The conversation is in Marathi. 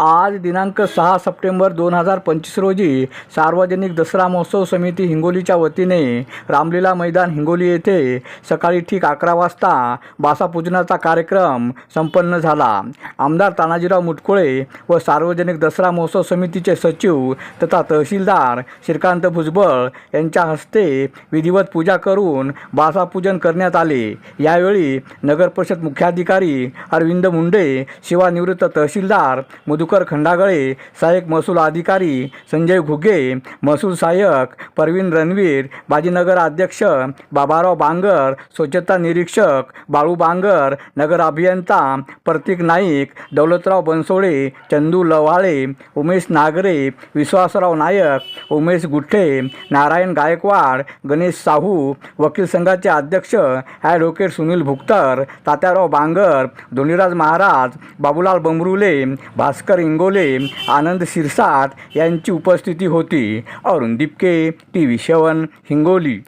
आज दिनांक सहा सप्टेंबर दोन हजार पंचवीस रोजी सार्वजनिक दसरा महोत्सव समिती हिंगोलीच्या वतीने रामलीला मैदान हिंगोली येथे सकाळी ठीक अकरा वाजता बासापूजनाचा कार्यक्रम संपन्न झाला. आमदार तानाजीराव मुटकुळे व सार्वजनिक दसरा महोत्सव समितीचे सचिव तथा तहसीलदार श्रीकांत भुजबळ यांच्या हस्ते विधिवत पूजा करून बासापूजन करण्यात आले. यावेळी नगरपरिषद मुख्याधिकारी अरविंद मुंडे शिवानिवृत्त तहसीलदार मधु मधुकर खंडागळे सहाय्यक महसूल अधिकारी संजय घुगे महसूल सहाय्यक परवीन रणवीर बाजीनगर अध्यक्ष बाबाराव बांगर स्वच्छता निरीक्षक बाळू बांगर नगर अभियंता प्रतीक नाईक दौलतराव बनसोडे चंदू लवाळे उमेश नागरे विश्वासराव नायक उमेश गुठ्ठे नारायण गायकवाड गणेश साहू वकील संघाचे अध्यक्ष ॲडव्होकेट सुनील भुक्तर तात्याराव बांगर धोनीराज महाराज बाबूलाल बंबरुले भास्कर इंगोले आनंद शिरसाट यांची उपस्थिती होती. Arun Dipke T V seven Hingoli.